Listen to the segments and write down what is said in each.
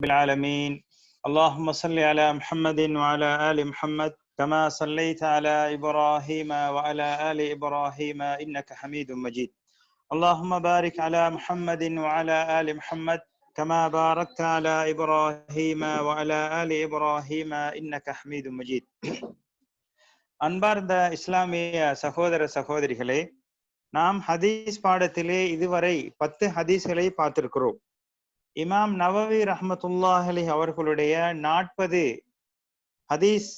العالمين اللهم صل على محمد وعلى آل محمد كما صليت على إبراهيم وعلى آل إبراهيم إنك حميد مجيد اللهم بارك على محمد وعلى آل محمد كما باركت على إبراهيم وعلى آل إبراهيم إنك حميد مجيد அன்பார்ந்த இஸ்லாமிய சகோதர சகோதரிகளே நாம் ஹதீஸ் பாடத்திலே இதுவரை பத்து ஹதீஸ்களை பார்த்திருக்கிறோம் இமாம் நவவி ரஹமத்துல்லாஹலி அவர்களுடைய நாற்பது ஹதீஸ்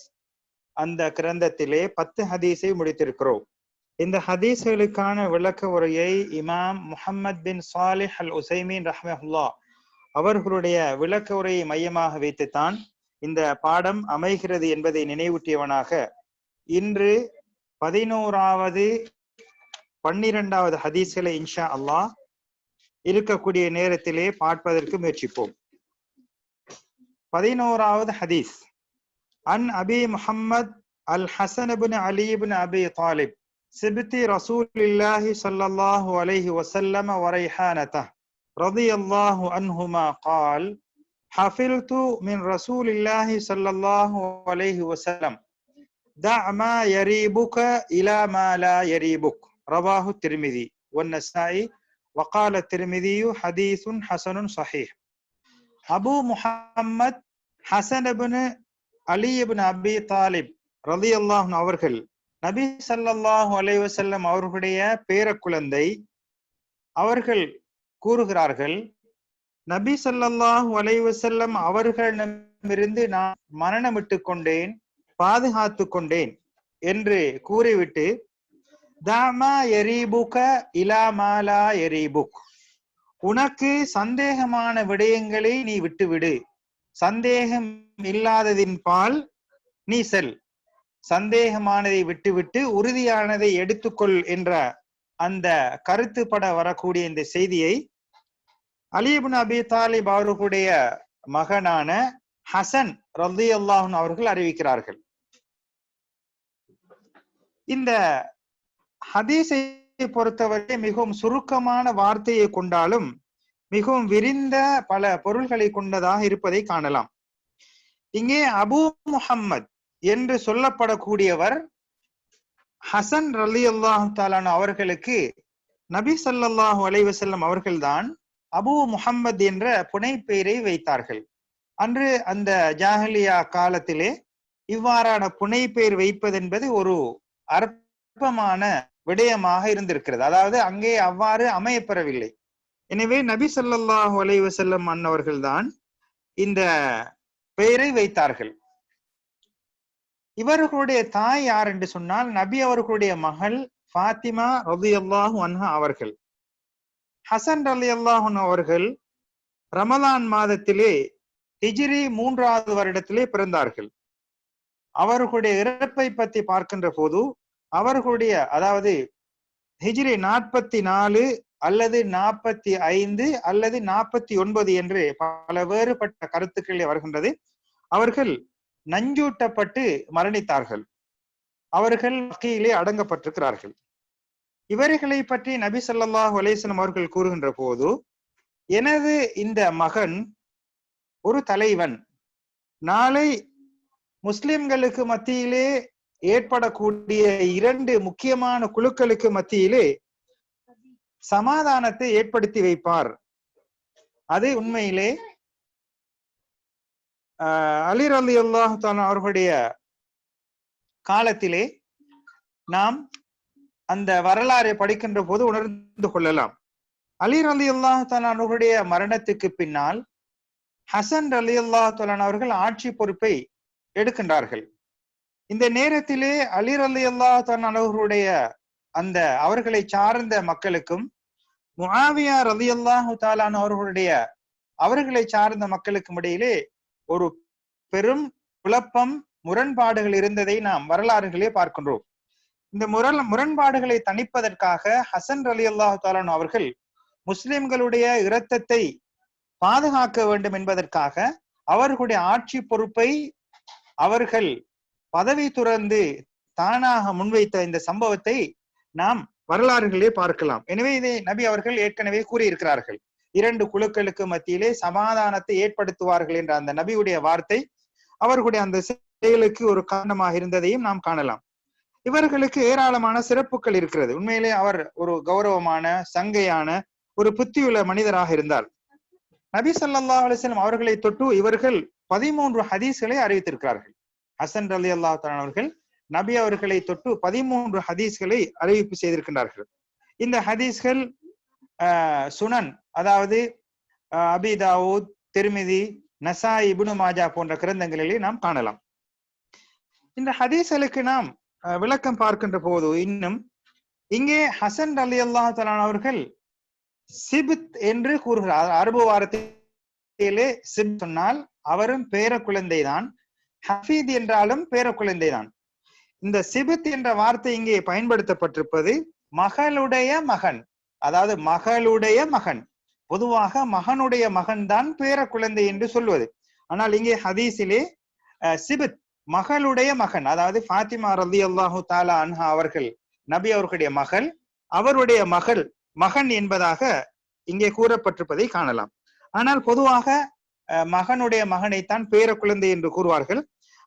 அந்த கிரந்தத்திலே பத்து ஹதீஸை முடித்திருக்கிறோம். இந்த ஹதீஸ்களுக்கான விளக்க உரையை இமாம் முஹம்மத் பின் சாலிஹ் அல் உசைமீன் ரஹமஹுல்லா அவர்களுடைய விளக்க உரையை மையமாக வைத்துத்தான் இந்த பாடம் அமைகிறது என்பதை நினைவூட்டியவனாக இன்று பதினோராவது பன்னிரெண்டாவது ஹதீஸ்களை இன்ஷா அல்லாஹ் இருக்கக்கூடிய நேரத்திலே பார்ப்பதற்கு முயற்சிப்போம் பதினோராவது ஹதீஸ் அன் அபி முஹம்மத் அல் ஹசனபின் அலிபின் அபி தாலிப் சிபித்தி ரசூலில்லாஹி சல்லாஹூ அலைஹி வசல்லம வரைஹானத رضي الله عنهما قال حفلت من رسول الله صلى الله عليه وسلم دع ما يريبك إلى ما لا يريبك رواه الترمذي والنسائي வக்கால திருமிதியு ஹதீசுன் ஹசனுன் சஹீஹ் அபு முஹம்மத் ஹசன் அபின் அபி தாலிப் ரதி அல்லாஹன் அவர்கள் நபி சல்லாஹூ அலைவசல்லம் அவர்களுடைய பேர குழந்தை அவர்கள் கூறுகிறார்கள் நபி சல்லாஹூ அலைவசல்லம் அவர்களிடமிருந்து நான் மரணமிட்டு கொண்டேன் பாதுகாத்து கொண்டேன் என்று கூறிவிட்டு தாமா எரிபுக இலாமாலா எரிபுக். உனக்கு சந்தேகமான விடயங்களை நீ விட்டுவிடு. சந்தேகம் இல்லாததின் பால் நீ செல். சந்தேகமானதை விட்டுவிட்டு உறுதியானதை எடுத்துக்கொள் என்ற அந்த கருத்து பட வரக்கூடிய இந்த செய்தியை அலிபுன் அபி தாலிப் அவர்களுடைய மகனான ஹசன் ரத்தி அல்லாஹன் அவர்கள் அறிவிக்கிறார்கள். இந்த ஹதீஸை பொறுத்தவரை மிகவும் சுருக்கமான வார்த்தையை கொண்டாலும் மிகவும் விரிந்த பல பொருள்களை கொண்டதாக இருப்பதை காணலாம். இங்கே அபு முஹம்மத் என்று சொல்லப்படக்கூடியவர் ஹசன் ரலி அல்லாஹு தாலான அவர்களுக்கு நபி சல்லாஹூ அலைவசல்லம் அவர்கள்தான் அபு முஹம்மத் என்ற புனைப்பெயரை வைத்தார்கள். அன்று அந்த ஜாஹலியா காலத்திலே இவ்வாறான புனைப்பெயர் வைப்பது என்பது ஒரு அற்பமான விடயமாக இருந்திருக்கிறது. அதாவது அங்கே அவ்வாறு அமையப்பெறவில்லை. எனவே நபி சொல்லாஹு அலைவசல்லம் அன்னவர்கள் தான் இந்த பெயரை வைத்தார்கள். இவர்களுடைய தாய் யார் என்று சொன்னால் நபி அவர்களுடைய மகள் ஃபாத்திமா ரதி அல்லாஹு அன்ஹா அவர்கள். ஹசன் அலி அல்லாஹன் அவர்கள் ரமலான் மாதத்திலே ஹிஜிரி மூன்றாவது வருடத்திலே பிறந்தார்கள். அவர்களுடைய இறப்பை பற்றி பார்க்கின்ற போது அவர்களுடைய அதாவது ஹிஜ்ரி நாற்பத்தி நாலு அல்லது நாற்பத்தி ஐந்து அல்லது நாற்பத்தி ஒன்பது என்று பல வேறுபட்ட கருத்துக்களே வருகின்றது. அவர்கள் நஞ்சூட்டப்பட்டு மரணித்தார்கள். அவர்கள் வகையிலே அடங்கப்பட்டிருக்கிறார்கள். இவர்களை பற்றி நபி சொல்லாஹ் அலேசனம் அவர்கள் கூறுகின்ற போது எனது இந்த மகன் ஒரு தலைவன். நாளை முஸ்லிம்களுக்கு மத்தியிலே ஏற்படக்கூடிய இரண்டு முக்கியமான குழுக்களுக்கு மத்தியிலே சமாதானத்தை ஏற்படுத்தி வைப்பார். அது உண்மையிலே அலிர் அலி அல்லாஹான் அவர்களுடைய காலத்திலே நாம் அந்த வரலாறை படிக்கின்ற போது உணர்ந்து கொள்ளலாம். அலிர் அலி அல்லாஹான் அவர்களுடைய மரணத்துக்கு பின்னால் ஹசன் அலி அல்லாஹான் அவர்கள் ஆட்சி பொறுப்பை எடுக்கின்றார்கள். இந்த நேரத்திலே அலிர் அலி அல்லா அவர்களுடைய அந்த அவர்களை சார்ந்த மக்களுக்கும் முகாவியா ரலி அல்லாஹு தாலான் அவர்களுடைய அவர்களை சார்ந்த மக்களுக்கும் இடையிலே ஒரு பெரும் குழப்பம் முரண்பாடுகள் இருந்ததை நாம் வரலாறுகளே பார்க்கின்றோம். இந்த முரண் முரண்பாடுகளை தணிப்பதற்காக ஹசன் அலி அல்லாஹு தாலான் அவர்கள் முஸ்லிம்களுடைய இரத்தத்தை பாதுகாக்க வேண்டும் என்பதற்காக அவர்களுடைய ஆட்சி பொறுப்பை அவர்கள் பதவி துறந்து தானாக முன்வைத்த இந்த சம்பவத்தை நாம் வரலாறுகளே பார்க்கலாம். எனவே இதை நபி அவர்கள் ஏற்கனவே கூறியிருக்கிறார்கள். இரண்டு குழுக்களுக்கு மத்தியிலே சமாதானத்தை ஏற்படுத்துவார்கள் என்ற அந்த நபியுடைய வார்த்தை அவர்களுடைய அந்த செயலுக்கு ஒரு காரணமாக இருந்ததையும் நாம் காணலாம். இவர்களுக்கு ஏராளமான சிறப்புகள் இருக்கிறது. உண்மையிலே அவர் ஒரு கௌரவமான சங்கையான ஒரு புத்தியுள்ள மனிதராக இருந்தார். நபி சல்லா அலைஹி அவர்களை தொட்டு இவர்கள் பதிமூன்று ஹதீஸ்களை அறிவித்திருக்கிறார்கள். ஹசன் அலி அல்லாஹ் அவர்கள் நபி அவர்களை தொட்டு பதிமூன்று ஹதீஸ்களை அறிவிப்பு செய்திருக்கின்றார்கள். இந்த ஹதீஸ்கள் ஆஹ், சுனன் அதாவது அபி தாவூத் திருமிதி நசா இபுனு மாஜா போன்ற கிரந்தங்களிலே நாம் காணலாம். இந்த ஹதீஸ்களுக்கு நாம் விளக்கம் பார்க்கின்ற போது இன்னும் இங்கே ஹசன் அலி அல்லாஹ் அவர்கள் சிபித் என்று கூறுகிறார். அரபு வாரத்திலே சிப் சொன்னால் அவரும் பேர குழந்தைதான். ஹஃபீத் என்றாலும் பேர குழந்தைதான் இந்த சிபித் என்ற வார்த்தை இங்கே பயன்படுத்தப்பட்டிருப்பது மகளுடைய மகன். அதாவது மகளுடைய மகன். பொதுவாக மகனுடைய மகன் தான் பேர குழந்தை என்று சொல்வது. ஆனால் இங்கே ஹதீஸிலே அஹ், சிபித் மகளுடைய மகன். அதாவது ஃபாத்திமா ரதி அல்லாஹு தாலா அன்ஹா அவர்கள் நபி அவர்களுடைய மகள் அவருடைய மகள் மகன் என்பதாக இங்கே கூறப்பட்டிருப்பதை காணலாம். ஆனால் பொதுவாக அஹ், மகனுடைய மகனைத்தான் பேர குழந்தை என்று கூறுவார்கள்.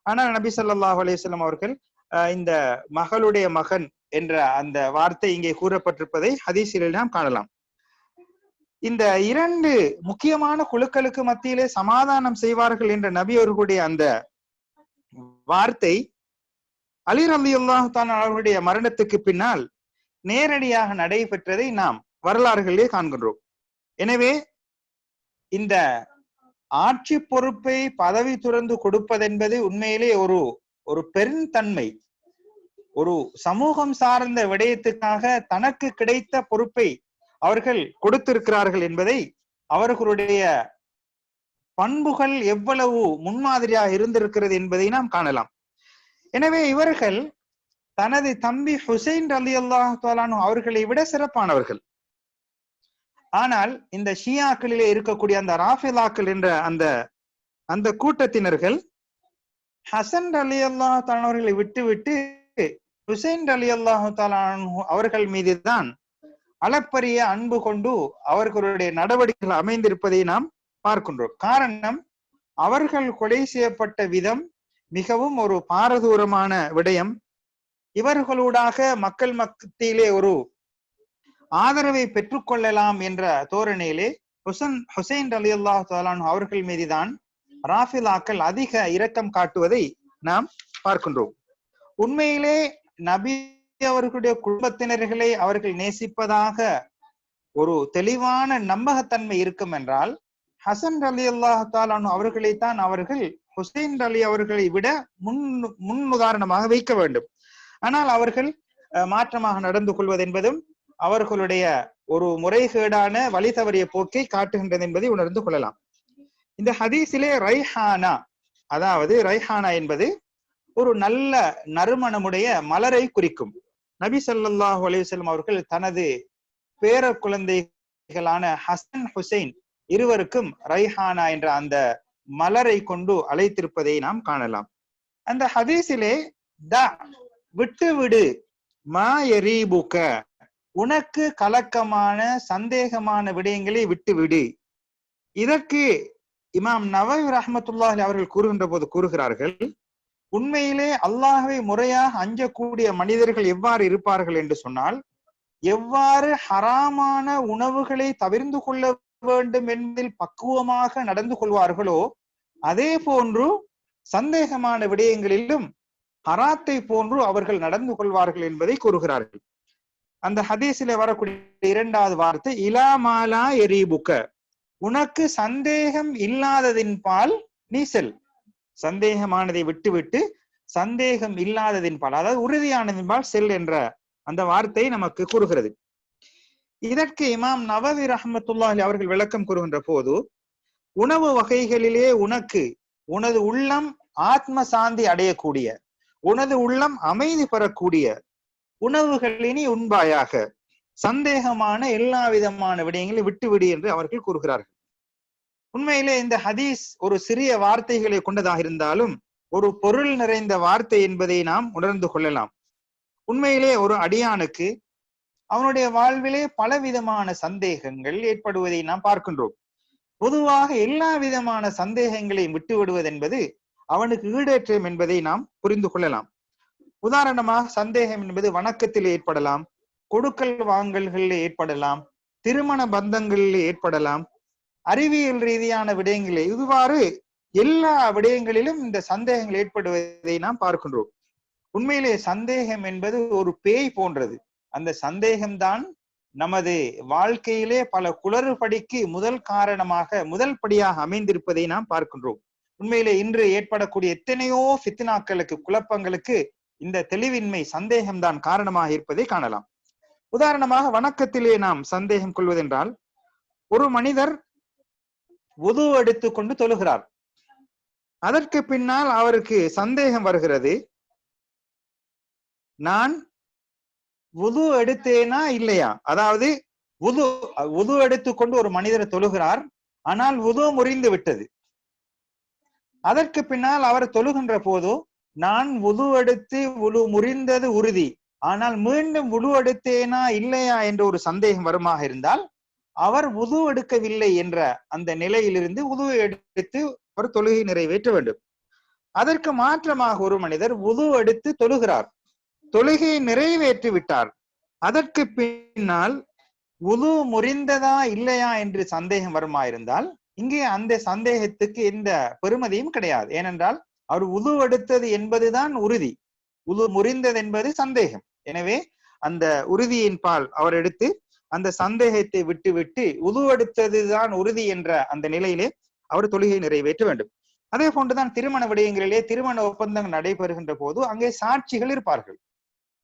ஆனால் நபி ஸல்லல்லாஹு அலைஹி அவர்கள் அஹ், இந்த மகளுடைய மகன் என்ற அந்த வார்த்தை இங்கே கூறப்பட்டிருப்பதை ஹதீஸில் நாம் காணலாம். இந்த இரண்டு முக்கியமான குழுக்களுக்கு மத்தியிலே சமாதானம் செய்வார்கள் என்ற நபி அவர்களுடைய அந்த வார்த்தை அலி ரலியல்லாஹு அவர்களுடைய மரணத்துக்கு பின்னால் நேரடியாக நடைபெற்றதை நாம் வரலாறுகளிலே காண்கின்றோம். எனவே இந்த ஆட்சி பொறுப்பை பதவி துறந்து கொடுப்பதென்பது உண்மையிலே ஒரு ஒரு பெருந்தன்மை. ஒரு சமூகம் சார்ந்த விடயத்துக்காக தனக்கு கிடைத்த பொறுப்பை அவர்கள் கொடுத்திருக்கிறார்கள் என்பதை அவர்களுடைய பண்புகள் எவ்வளவு முன்மாதிரியாக இருந்திருக்கிறது என்பதை நாம் காணலாம். எனவே இவர்கள் தனது தம்பி ஹுசைன் அலி அல்லாஹாலு அவர்களை விட சிறப்பானவர்கள். ஆனால் இந்த ஷியாக்களிலே இருக்கக்கூடிய அந்த ராஃபிலாக்கள் என்ற அந்த அந்த கூட்டத்தினர்கள் ஹசன் அலி அல்லாஹ் அவர்களை விட்டுவிட்டு ஹுசைன் அலி அல்லாஹு அவர்கள் மீதுதான் அளப்பரிய அன்பு கொண்டு அவர்களுடைய நடவடிக்கைகள் அமைந்திருப்பதை நாம் பார்க்கின்றோம். காரணம் அவர்கள் கொலை செய்யப்பட்ட விதம் மிகவும் ஒரு பாரதூரமான விடயம். இவர்களூடாக மக்கள் மத்தியிலே ஒரு ஆதரவை பெற்றுக்கொள்ளலாம் என்ற தோரணையிலே ஹுசன் ஹுசைன் அலி அல்லாஹ் அவர்கள் மீதுதான் ராஃபிலாக்கள் அதிக இரக்கம் காட்டுவதை நாம் பார்க்கின்றோம். உண்மையிலே நபி அவர்களுடைய குடும்பத்தினர்களை அவர்கள் நேசிப்பதாக ஒரு தெளிவான நம்பகத்தன்மை இருக்கும் என்றால் ஹசன் அலி அல்லாஹாலான் அவர்களைத்தான் அவர்கள் ஹுசைன் அலி அவர்களை விட முன் முன் உதாரணமாக வைக்க வேண்டும். ஆனால் அவர்கள் அஹ், மாற்றமாக நடந்து கொள்வது என்பதும் அவர்களுடைய ஒரு முறைகேடான வழி தவறிய போக்கை காட்டுகின்றது என்பதை உணர்ந்து கொள்ளலாம். இந்த ஹதீஸிலே ரைஹானா அதாவது ரைஹானா என்பது ஒரு நல்ல நறுமணமுடைய மலரை குறிக்கும். நபி சல்லாஹூ அலைஹி அவர்கள் தனது பேர குழந்தைகளான ஹசன் ஹுசைன் இருவருக்கும் ரைஹானா என்ற அந்த மலரை கொண்டு அழைத்திருப்பதை நாம் காணலாம். அந்த ஹதீஸிலே த விட்டு விடு மா எரீபுக்க உனக்கு கலக்கமான சந்தேகமான விடயங்களை விட்டு விடு இதற்கு இமாம் நவவி ரஹமத்துல்லாஹி அவர்கள் கூறுகின்ற போது கூறுகிறார்கள் உண்மையிலே அல்லாஹை முறையாக அஞ்சக்கூடிய மனிதர்கள் எவ்வாறு இருப்பார்கள் என்று சொன்னால் எவ்வாறு ஹராமான உணவுகளை தவிர்ந்து கொள்ள வேண்டும் என்பதில் பக்குவமாக நடந்து கொள்வார்களோ அதே போன்று சந்தேகமான விடயங்களிலும் ஹராத்தை போன்று அவர்கள் நடந்து கொள்வார்கள் என்பதை கூறுகிறார்கள். அந்த ஹதீஸ்ல வரக்கூடிய இரண்டாவது வார்த்தை இலாமாலா எரிபுக்க. உனக்கு சந்தேகம் இல்லாததின் பால் நீ செல். சந்தேகமானதை விட்டுவிட்டு சந்தேகம் இல்லாததின் பால் அதாவது உறுதியானதின் பால் செல் என்ற அந்த வார்த்தை நமக்கு கூறுகிறது. இதற்கு இமாம் நவவி ரஹமத்துல்லாஹி அவர்கள் விளக்கம் கூறுகின்ற போது உணவு வகைகளிலே உனக்கு உனது உள்ளம் ஆத்ம சாந்தி அடையக்கூடிய உனது உள்ளம் அமைதி பெறக்கூடிய உணவுகளினி உண்பாயாக. சந்தேகமான எல்லா விதமான விடயங்களை விட்டுவிடு என்று அவர்கள் கூறுகிறார்கள். உண்மையிலே இந்த ஹதீஸ் ஒரு சிறிய வார்த்தைகளை கொண்டதாக இருந்தாலும் ஒரு பொருள் நிறைந்த வார்த்தை என்பதை நாம் உணர்ந்து கொள்ளலாம். உண்மையிலே ஒரு அடியானுக்கு அவனுடைய வாழ்விலே பலவிதமான சந்தேகங்கள் ஏற்படுவதை நாம் பார்க்கின்றோம். பொதுவாக எல்லா விதமான சந்தேகங்களையும் விட்டுவிடுவது என்பது அவனுக்கு ஈடேற்றம் என்பதை நாம் புரிந்து கொள்ளலாம். உதாரணமாக சந்தேகம் என்பது வணக்கத்தில் ஏற்படலாம் கொடுக்கல் வாங்கல்களில் ஏற்படலாம் திருமண பந்தங்களில் ஏற்படலாம் அறிவியல் ரீதியான விடயங்களில் இவ்வாறு எல்லா விடயங்களிலும் இந்த சந்தேகங்கள் ஏற்படுவதை நாம் பார்க்கின்றோம். உண்மையிலே சந்தேகம் என்பது ஒரு பேய் போன்றது. அந்த சந்தேகம்தான் நமது வாழ்க்கையிலே பல குளறுபடிக்கு முதல் காரணமாக முதல் படியாக அமைந்திருப்பதை நாம் பார்க்கின்றோம். உண்மையிலே இன்று ஏற்படக்கூடிய எத்தனையோ ஃபித்னாக்களுக்கு குழப்பங்களுக்கு இந்த தெளிவின்மை சந்தேகம்தான் காரணமாக இருப்பதை காணலாம். உதாரணமாக வணக்கத்திலே நாம் சந்தேகம் கொள்வதென்றால் ஒரு மனிதர் உது எடுத்துக்கொண்டு தொழுகிறார். அதற்கு பின்னால் அவருக்கு சந்தேகம் வருகிறது. நான் உது எடுத்தேனா இல்லையா? அதாவது உது உது எடுத்துக்கொண்டு ஒரு மனிதர் தொழுகிறார் ஆனால் உது முறிந்து விட்டது. அதற்கு பின்னால் அவர் தொழுகின்ற போதோ நான் உது உழு முறிந்தது உறுதி. ஆனால் மீண்டும் உழுவெடுத்தேனா இல்லையா என்ற ஒரு சந்தேகம் வருமாக இருந்தால் அவர் உது எடுக்கவில்லை என்ற அந்த நிலையிலிருந்து உது எடுத்து ஒரு தொழுகை நிறைவேற்ற வேண்டும். அதற்கு மாற்றமாக ஒரு மனிதர் உது எடுத்து தொழுகிறார். தொழுகையை நிறைவேற்றி விட்டார். அதற்கு பின்னால் உது முறிந்ததா இல்லையா என்று சந்தேகம் வருமா இருந்தால் இங்கே அந்த சந்தேகத்துக்கு எந்த பெருமதியும் கிடையாது. ஏனென்றால் அவர் உது எடுத்தது என்பதுதான் உறுதி. உது முறிந்தது என்பது சந்தேகம். எனவே அந்த உறுதியின் பால் அவர் எடுத்து அந்த சந்தேகத்தை விட்டு விட்டு உறுதி என்ற அந்த நிலையிலே அவர் தொழுகை நிறைவேற்ற வேண்டும். அதே போன்றுதான் திருமண விடயங்களிலே திருமண ஒப்பந்தங்கள் நடைபெறுகின்ற போது அங்கே சாட்சிகள் இருப்பார்கள்.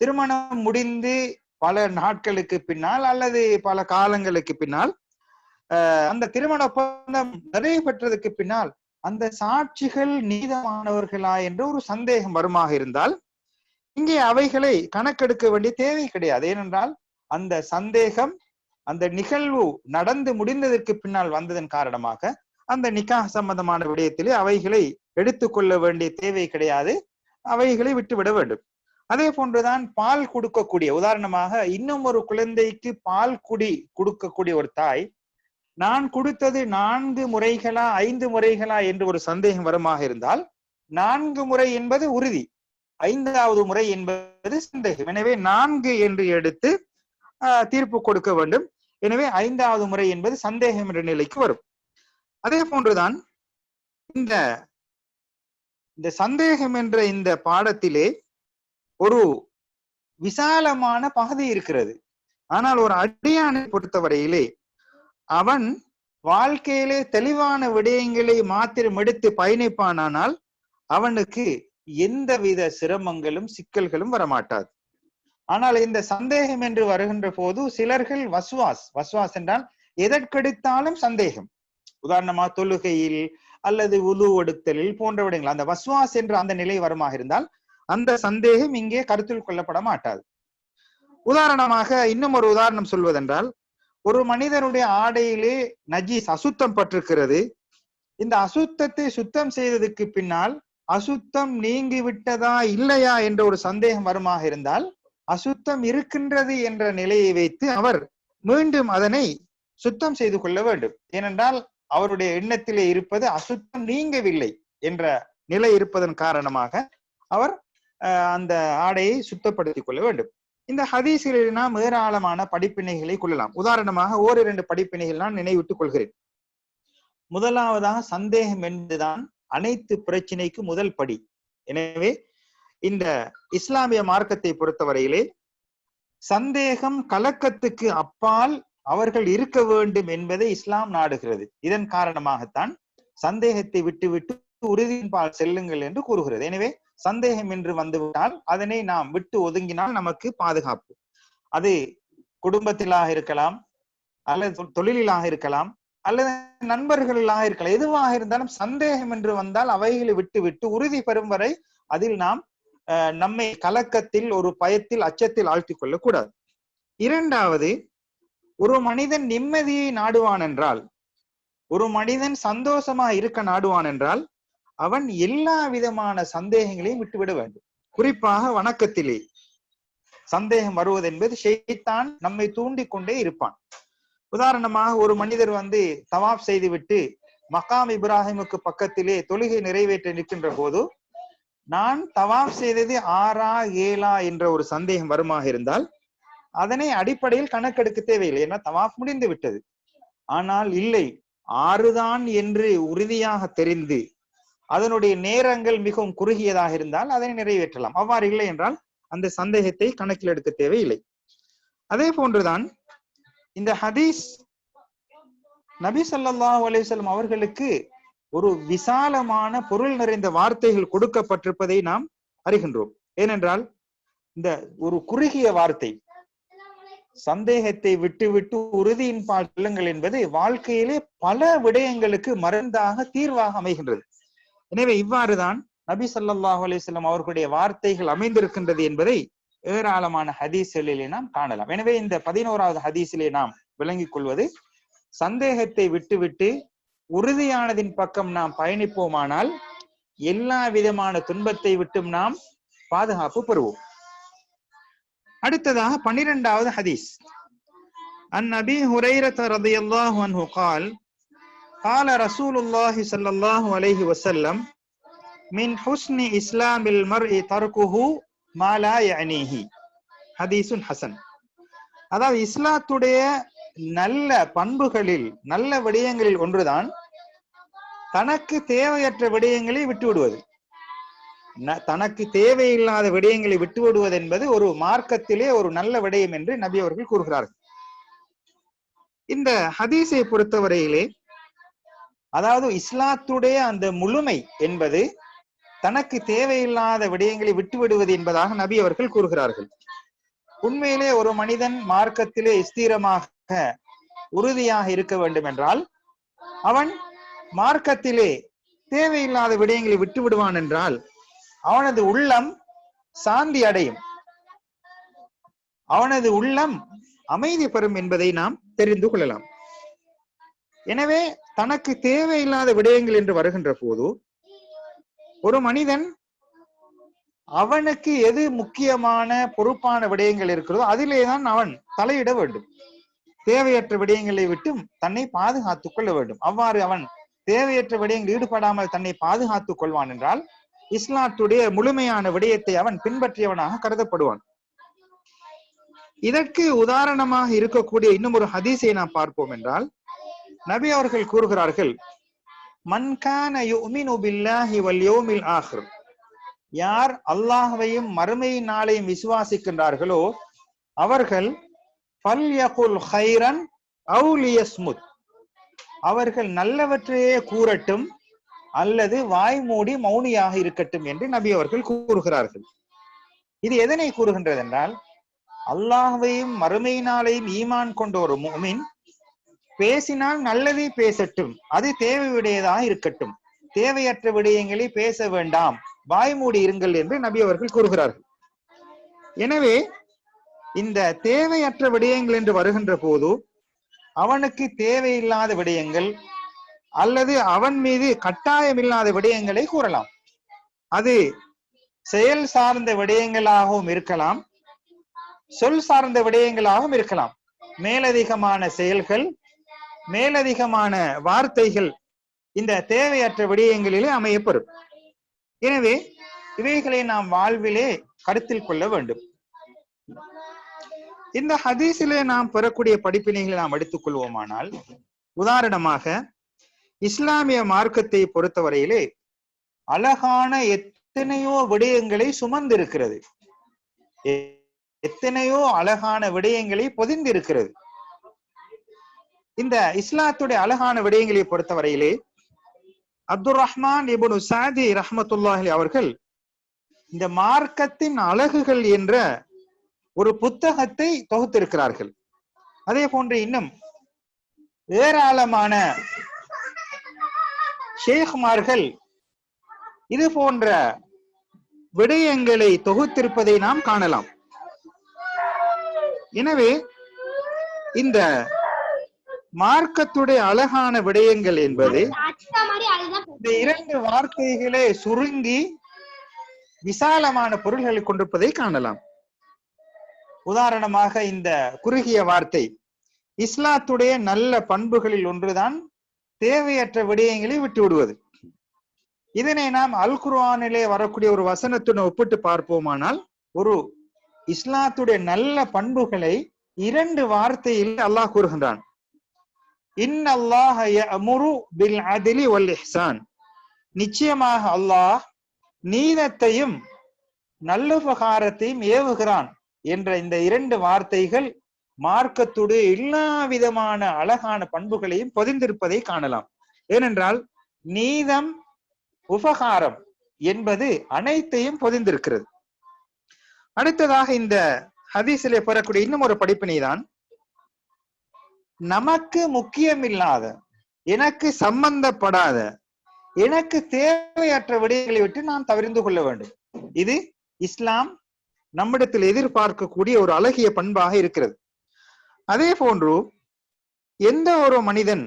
திருமணம் முடிந்து பல நாட்களுக்கு பின்னால் அல்லது பல காலங்களுக்கு பின்னால் அந்த திருமண ஒப்பந்தம் நிறைவு பெற்றதுக்கு பின்னால் அந்த சாட்சிகள் நீதமானவர்களா என்ற ஒரு சந்தேகம் வருமாக இருந்தால் இங்கே அவைகளை கணக்கெடுக்க வேண்டிய தேவை கிடையாது. ஏனென்றால் அந்த சந்தேகம் அந்த நிகழ்வு நடந்து முடிந்ததற்கு பின்னால் வந்ததன் காரணமாக அந்த நிக்கா சம்பந்தமான விடயத்திலே அவைகளை எடுத்துக்கொள்ள வேண்டிய தேவை கிடையாது. அவைகளை விட்டுவிட வேண்டும். அதே போன்றுதான் பால் கொடுக்கக்கூடிய உதாரணமாக இன்னும் ஒரு குழந்தைக்கு பால் குடி கொடுக்கக்கூடிய ஒரு தாய் நான் கொடுத்தது நான்கு முறைகளா ஐந்து முறைகளா என்று ஒரு சந்தேகம் வருமாக இருந்தால் நான்கு முறை என்பது உறுதி. ஐந்தாவது முறை என்பது சந்தேகம். எனவே நான்கு என்று எடுத்து தீர்ப்பு கொடுக்க வேண்டும். எனவே ஐந்தாவது முறை என்பது சந்தேகம் என்ற நிலைக்கு வரும். அதே போன்றுதான் இந்த இந்த சந்தேகம் என்ற இந்த பாடத்திலே ஒரு விசாலமான பகுதி இருக்கிறது. ஆனால் ஒரு அடியானை பொறுத்தவரையிலே அவன் வாழ்க்கையிலே தெளிவான விடயங்களை மாத்திரம் எடுத்து பயணிப்பானானால் அவனுக்கு எந்தவித சிரமங்களும் சிக்கல்களும் வரமாட்டாது. ஆனால் இந்த சந்தேகம் என்று வருகின்ற போது சிலர்கள் வஸ்வாஸ் வஸ்வாஸ் என்றால் எதற்கெடுத்தாலும் சந்தேகம். உதாரணமா தொழுகையில் அல்லது உலு ஒடுத்தலில் போன்ற விடயங்கள் அந்த வஸ்வாஸ் என்ற அந்த நிலை வரமாக இருந்தால் அந்த சந்தேகம் இங்கே கருத்தில் கொள்ளப்பட மாட்டாது. உதாரணமாக இன்னும் ஒரு உதாரணம் சொல்வதென்றால் ஒரு மனிதனுடைய ஆடையிலே நஜீஸ் அசுத்தம் பட்டிருக்கிறது. இந்த அசுத்தத்தை சுத்தம் செய்ததுக்கு பின்னால் அசுத்தம் நீங்கி விட்டதா இல்லையா என்ற ஒரு சந்தேகம் வருமாக இருந்தால் அசுத்தம் இருக்கின்றது என்ற நிலையை வைத்து அவர் மீண்டும் அதனை சுத்தம் செய்து கொள்ள வேண்டும். ஏனென்றால் அவருடைய எண்ணத்திலே இருப்பது அசுத்தம் நீங்கவில்லை என்ற நிலை இருப்பதன் காரணமாக அவர் அந்த ஆடையை சுத்தப்படுத்திக் கொள்ள வேண்டும். இந்த ஹதீஸ்களில் நாம் ஏராளமான படிப்பினைகளை கொள்ளலாம். உதாரணமாக ஓரிரண்டு படிப்பினைகள் நான் நினைவிட்டுக் கொள்கிறேன். முதலாவதாக சந்தேகம் என்பதுதான் அனைத்து பிரச்சனைக்கு முதல் படி. எனவே இந்த இஸ்லாமிய மார்க்கத்தை பொறுத்தவரையிலே சந்தேகம் கலக்கத்துக்கு அப்பால் அவர்கள் இருக்க வேண்டும் என்பதை இஸ்லாம் நாடுகிறது. இதன் காரணமாகத்தான் சந்தேகத்தை விட்டுவிட்டு உறுதியின் பால் செல்லுங்கள் என்று கூறுகிறது. எனவே சந்தேகம் என்று வந்துவிட்டால் அதனை நாம் விட்டு ஒதுங்கினால் நமக்கு பாதுகாப்பு. அது குடும்பத்திலாக இருக்கலாம் அல்லது தொழிலாக இருக்கலாம் அல்லது நண்பர்களாக இருக்கலாம். எதுவாக இருந்தாலும் சந்தேகம் என்று வந்தால் அவைகளை விட்டு விட்டு உறுதி பெறும் வரை அதில் நாம் நம்மை கலக்கத்தில் ஒரு பயத்தில் அச்சத்தில் ஆழ்த்திக் கொள்ளக்கூடாது. இரண்டாவது ஒரு மனிதன் நிம்மதியை நாடுவான் என்றால் ஒரு மனிதன் சந்தோஷமா இருக்க நாடுவான் என்றால் அவன் எல்லா விதமான சந்தேகங்களையும் விட்டுவிட வேண்டும். குறிப்பாக வணக்கத்திலே சந்தேகம் வருவது என்பது ஷெய்தான் நம்மை தூண்டிக்கொண்டே இருப்பான். உதாரணமாக ஒரு மனிதர் வந்து தவாப் செய்துவிட்டு மகாம் இப்ராஹிமுக்கு பக்கத்திலே தொழுகை நிறைவேற்ற நிற்கின்ற போது நான் தவாப் செய்தது ஆறா ஏழா என்ற ஒரு சந்தேகம் வருமாக இருந்தால் அதனை அடிப்படையில் கணக்கெடுக்க தேவையில்லை. ஏன்னா தவாப் முடிந்து விட்டது ஆனால் இல்லை ஆறுதான் என்று உறுதியாக தெரிந்து அதனுடைய நேரங்கள் மிகவும் குறுகியதாக இருந்தால் அதனை நிறைவேற்றலாம். அவ்வாறு இல்லை என்றால் அந்த சந்தேகத்தை கணக்கில் எடுக்க தேவையில்லை. அதே போன்றுதான் இந்த ஹதீஸ் நபி சல்லாஹ் அலிசல்லம் அவர்களுக்கு ஒரு விசாலமான பொருள் நிறைந்த வார்த்தைகள் கொடுக்கப்பட்டிருப்பதை நாம் அறிகின்றோம். ஏனென்றால் இந்த ஒரு குறுகிய வார்த்தை சந்தேகத்தை விட்டு விட்டு உறுதியின் பாடலுங்கள் என்பது வாழ்க்கையிலே பல விடயங்களுக்கு மருந்தாக தீர்வாக அமைகின்றது. எனவே இவ்வாறுதான் நபி சல்லாஹ் அலிஸ்லாம் அவர்களுடைய வார்த்தைகள் அமைந்திருக்கின்றது என்பதை ஏராளமான ஹதீஸ்களிலே நாம் காணலாம். எனவே இந்த பதினோராவது ஹதீஸிலே நாம் விளங்கிக் கொள்வது சந்தேகத்தை விட்டுவிட்டு உறுதியானதின் பக்கம் நாம் பயணிப்போமானால் எல்லா விதமான துன்பத்தை விட்டும் நாம் பாதுகாப்பு பெறுவோம். அடுத்ததாக பன்னிரெண்டாவது ஹதீஸ். அந்நபி ஹுரைரத் ரதியல்லாஹு அன்ஹு கால் قال رسول الله صلى الله عليه وسلم من حسن اسلام المرء تركه ما لا يعنيه حديث حسن அதாவது இஸ்லாத்துடைய நல்ல பண்புகளில் நல்ல விடயங்களில் ஒன்றுதான் தனக்கு தேவையற்ற விடயங்களை விட்டு விடுவது ந- தனக்கு தேவையில்லாத விடயங்களை விட்டு விடுவது என்பது ஒரு மார்க்கத்திலே ஒரு நல்ல விடயம் என்று நபி அவர்கள் கூறுகிறார்கள் இந்த ஹதீஸை பொறுத்தவரையிலே அதாவது இஸ்லாத்துடைய அந்த முழுமை என்பது தனக்கு தேவையில்லாத விடயங்களை விட்டு விடுவது என்பதாக நபி அவர்கள் கூறுகிறார்கள். உண்மையிலே ஒரு மனிதன் மார்க்கத்திலே ஸ்திரமாக உறுதியாக இருக்க வேண்டும் என்றால் அவன் மார்க்கத்திலே தேவையில்லாத விடயங்களை விட்டு விடுவான் என்றால் அவனது உள்ளம் சாந்தி அடையும். அவனது உள்ளம் அமைதி பெறும் என்பதை நாம் தெரிந்து கொள்ளலாம். எனவே தனக்கு தேவையில்லாத விடயங்கள் என்று வருகின்ற போது ஒரு மனிதன் அவனுக்கு எது முக்கியமான பொறுப்பான விடயங்கள் இருக்கிறதோ அதிலே தான் அவன் தலையிட வேண்டும். தேவையற்ற விடயங்களை விட்டும் தன்னை பாதுகாத்துக் கொள்ள வேண்டும். அவ்வாறு அவன் தேவையற்ற விடயங்கள் ஈடுபடாமல் தன்னை பாதுகாத்துக் கொள்வான் என்றால் இஸ்லாத்துடைய முழுமையான விடயத்தை அவன் பின்பற்றியவனாக கருதப்படுவான். இதற்கு உதாரணமாக இருக்கக்கூடிய இன்னும் ஒரு ஹதீஸை நாம் பார்ப்போம் என்றால் நபி அவர்கள் கூறுகிறார்கள் மன்கான யுமினு பில்லாஹி வல் யோமில் ஆஹிர். யார் அல்லாஹ்வையும் மறுமை நாளையும் விசுவாசிக்கின்றார்களோ அவர்கள் ஃபல்யகுல் ஹைரன் அவுலியஸ்முத் அவர்கள் நல்லவற்றையே கூறட்டும் அல்லது வாய் மூடி மௌனியாக இருக்கட்டும் என்று நபி அவர்கள் கூறுகிறார்கள். இது எதனை கூறுகின்றது என்றால் அல்லாஹ்வையும் மறுமை நாளையும் ஈமான் கொண்ட ஒரு முமின் பேசினால் நல்லதை பேசட்டும். அது தேவையுடையதாக இருக்கட்டும். தேவையற்ற விடயங்களை பேச வேண்டாம். வாய்மூடி இருங்கள் என்று நபி அவர்கள் கூறுகிறார்கள். எனவே இந்த தேவையற்ற விடயங்கள் என்று வருகின்ற போது அவனுக்கு தேவையில்லாத விடயங்கள் அல்லது அவன் மீது கட்டாயமில்லாத விடயங்களை கூறலாம். அது செயல் சார்ந்த விடயங்களாகவும் இருக்கலாம். சொல் சார்ந்த விடயங்களாகவும் இருக்கலாம். மேலதிகமான செயல்கள் மேலதிகமான வார்த்தைகள் இந்த தேவையற்ற விடயங்களிலே அமையப்பெறும். எனவே இவைகளை நாம் வாழ்விலே கருத்தில் கொள்ள வேண்டும். இந்த ஹதீஸிலே நாம் பெறக்கூடிய படிப்பினைகளை நாம் எடுத்துக் கொள்வோமானால் உதாரணமாக இஸ்லாமிய மார்க்கத்தை பொறுத்தவரையிலே அழகான எத்தனையோ விடயங்களை சுமந்திருக்கிறது. எத்தனையோ அழகான விடயங்களை பொதிந்திருக்கிறது. இந்த இஸ்லாத்துடைய அழகான விடயங்களை பொறுத்தவரையிலே அப்துல் ரஹ்மான் இபுன் சாதி ரஹமத்துல்லாஹி அவர்கள் இந்த மார்க்கத்தின் அழகுகள் என்ற ஒரு புத்தகத்தை தொகுத்திருக்கிறார்கள். அதே போன்று இன்னும் ஏராளமான ஷேக்மார்கள் இது போன்ற விடயங்களை தொகுத்திருப்பதை நாம் காணலாம். எனவே இந்த மார்க்கத்துடைய அழகான விடயங்கள் என்பது இந்த இரண்டு வார்த்தைகளே சுருங்கி விசாலமான பொருள்களை கொண்டிருப்பதை காணலாம். உதாரணமாக இந்த குறுகிய வார்த்தை இஸ்லாத்துடைய நல்ல பண்புகளில் ஒன்றுதான் தேவையற்ற விடயங்களை விட்டு விடுவது. இதனை நாம் அல் குர்ஆனிலே வரக்கூடிய ஒரு வசனத்துடன் ஒப்பிட்டு பார்ப்போமானால் ஒரு இஸ்லாத்துடைய நல்ல பண்புகளை இரண்டு வார்த்தையில் அல்லாஹ் கூறுகின்றான் இன் அல்லாஹ் யஅமுரு பில் அத்லி வல் இஹ்சான் நிச்சயமாக அல்லாஹ் நீதத்தையும் நல்லுபகாரத்தையும் ஏவுகிறான் என்ற இந்த இரண்டு வார்த்தைகள் மார்க்கத்துடைய எல்லா விதமான அழகான பண்புகளையும் பொதிந்திருப்பதை காணலாம். ஏனென்றால் நீதம் உபகாரம் என்பது அனைத்தையும் பொதிந்திருக்கிறது. அடுத்ததாக இந்த ஹதீஸிலே பெறக்கூடிய இன்னும் ஒரு படிப்பினை தான் நமக்கு முக்கியமில்லாத எனக்கு சம்பந்தப்படாத எனக்கு தேவையற்ற விடயங்களை விட்டு நான் தவிர்ந்து கொள்ள வேண்டும். இது இஸ்லாம் நம்மிடத்தில் எதிர்பார்க்கக்கூடிய ஒரு அழகிய பண்பாக இருக்கிறது. அதே போன்று எந்த ஒரு மனிதன்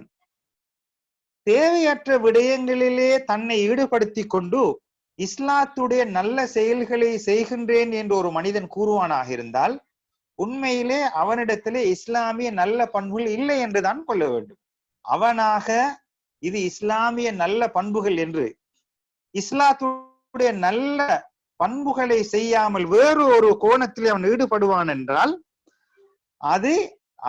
தேவையற்ற விடயங்களிலே தன்னை ஈடுபடுத்தி கொண்டு இஸ்லாத்துடைய நல்ல செயல்களை செய்கின்றேன் என்று ஒரு மனிதன் கூறுவானாக இருந்தால் உண்மையிலே அவனிடத்திலே இஸ்லாமிய நல்ல பண்புகள் இல்லை என்றுதான் கொள்ள வேண்டும். அவனாக இது இஸ்லாமிய நல்ல பண்புகள் என்று. இஸ்லாத்துடைய நல்ல பண்புகளை செய்யாமல் வேறு ஒரு கோணத்திலே அவன் ஈடுபடுவான் என்றால் அது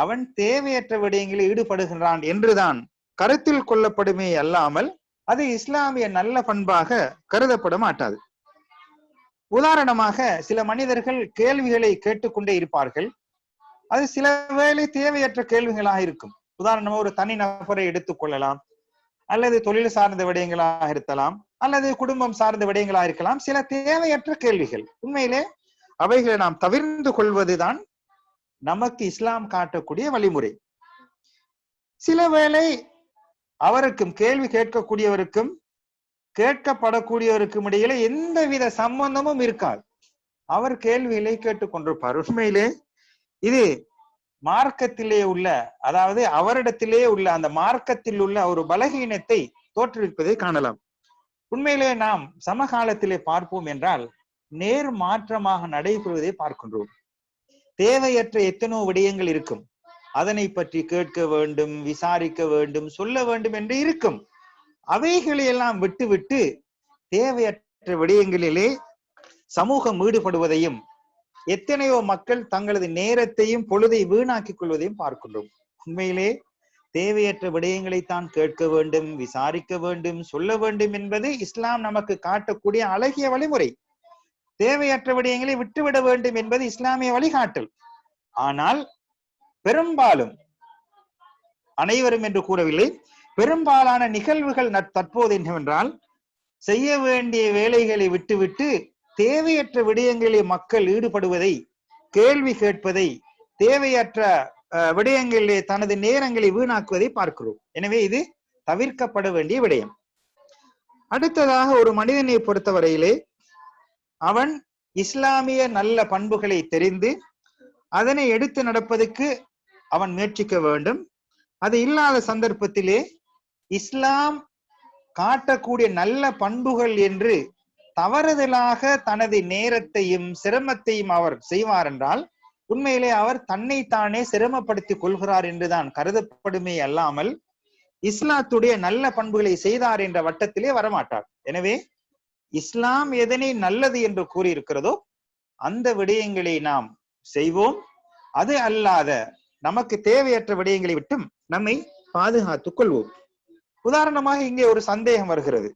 அவன் தேவையற்ற விடயங்களில் ஈடுபடுகின்றான் என்றுதான் கருத்தில் கொள்ளப்படுமே அல்லாமல் அது இஸ்லாமிய நல்ல பண்பாக கருதப்பட மாட்டாது. உதாரணமாக சில மனிதர்கள் கேள்விகளை கேட்டுக்கொண்டே இருப்பார்கள். அது சில வேளை தேவையற்ற கேள்விகளாக இருக்கும். உதாரணமா ஒரு தனி நபரை எடுத்துக் கொள்ளலாம் அல்லது தொழில் சார்ந்த விடயங்களாக இருக்கலாம் அல்லது குடும்பம் சார்ந்த விடயங்களாக இருக்கலாம். சில தேவையற்ற கேள்விகள். உண்மையிலே அவைகளை நாம் தவிர்ந்து கொள்வதுதான் நமக்கு இஸ்லாம் காட்டக்கூடிய வழிமுறை. சில வேளை அவருக்கும் கேள்வி கேட்கக்கூடியவருக்கும் கேட்கப்படக்கூடியவருக்கும் இடையில எந்தவித சம்பந்தமும் இருக்காது. அவர் கேள்விகளை கேட்டுக்கொண்டிருப்பார். உண்மையிலே இது மார்க்கத்திலே உள்ள அதாவது அவரிடத்திலே உள்ள அந்த மார்க்கத்தில் உள்ள ஒரு பலகீனத்தை தோற்றுவிப்பதை காணலாம். உண்மையிலே நாம் சமகாலத்திலே பார்ப்போம் என்றால் நேர் மாற்றமாக நடைபெறுவதை பார்க்கின்றோம். தேவையற்ற எத்தனோ விடயங்கள் இருக்கும். அதனை பற்றி கேட்க வேண்டும் விசாரிக்க வேண்டும் சொல்ல வேண்டும் என்று இருக்கும். அவைகளை எல்லாம் விட்டுவிட்டு தேவையற்ற விடயங்களிலே சமூகம் ஈடுபடுவதையும் எத்தனையோ மக்கள் தங்களது நேரத்தையும் பொழுதை வீணாக்கிக் கொள்வதையும் பார்க்கின்றோம். உண்மையிலே தேவையற்ற விடயங்களைத்தான் கேட்க வேண்டும் விசாரிக்க வேண்டும் சொல்ல வேண்டும் என்பது இஸ்லாம் நமக்கு காட்டக்கூடிய அழகிய வழிமுறை. தேவையற்ற விடயங்களை விட்டுவிட வேண்டும் என்பது இஸ்லாமிய வழிகாட்டல். ஆனால் பெரும்பாலும் அனைவரும் என்று கூறவில்லை பெரும்பாலான நிகழ்வுகள் தற்போது என்னவென்றால் செய்ய வேண்டிய வேலைகளை விட்டுவிட்டு தேவையற்ற விடயங்களில் மக்கள் ஈடுபடுவதை கேள்வி கேட்பதை தேவையற்ற விடயங்களிலே தனது நேரங்களை வீணாக்குவதை பார்க்கிறோம். எனவே இது தவிர்க்கப்பட வேண்டிய விடயம். அடுத்ததாக ஒரு மனிதனை பொறுத்தவரையிலே அவன் இஸ்லாமிய நல்ல பண்புகளை தெரிந்து அதனை எடுத்து நடப்பதற்கு அவன் முயற்சிக்க வேண்டும். அது இல்லாத சந்தர்ப்பத்திலே இஸ்லாம் காட்டக்கூடிய நல்ல பண்புகள் என்று தவறுதலாக தனது நேரத்தையும் சிரமத்தையும் அவர் செய்வார் என்றால் உண்மையிலே அவர் தன்னைத்தானே சிரமப்படுத்திக் கொள்கிறார் என்றுதான் கருதப்படுமே அல்லாமல் இஸ்லாத்துடைய நல்ல பண்புகளை செய்தார் என்ற வட்டத்திலே வரமாட்டார். எனவே இஸ்லாம் எதனை நல்லது என்று கூறியிருக்கிறதோ அந்த விடயங்களை நாம் செய்வோம். அது அல்லாத நமக்கு தேவையற்ற விடயங்களை விட்டும் நம்மை பாதுகாத்துக் கொள்வோம். உதாரணமாக இங்கே ஒரு சந்தேகம் வருகிறது.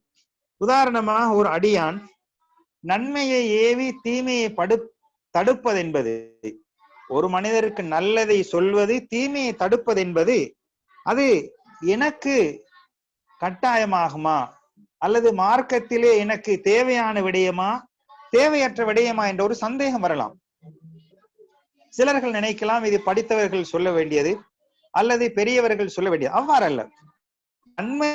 உதாரணமாக ஒரு அடியான் நன்மையை ஏவி தீமையை படு தடுப்பதென்பது ஒரு மனிதருக்கு நல்லதை சொல்வது தீமையை தடுப்பதென்பது அது எனக்கு கட்டாயமாகுமா? அல்லது மார்க்கத்திலே எனக்கு தேவையான விடயமா? தேவையற்ற விடயமா என்ற ஒரு சந்தேகம் வரலாம். சிலர்கள் நினைக்கலாம் இது படித்தவர்கள் சொல்ல வேண்டியது அல்லது பெரியவர்கள் சொல்ல வேண்டியது. அவ்வாறல்ல. நன்மை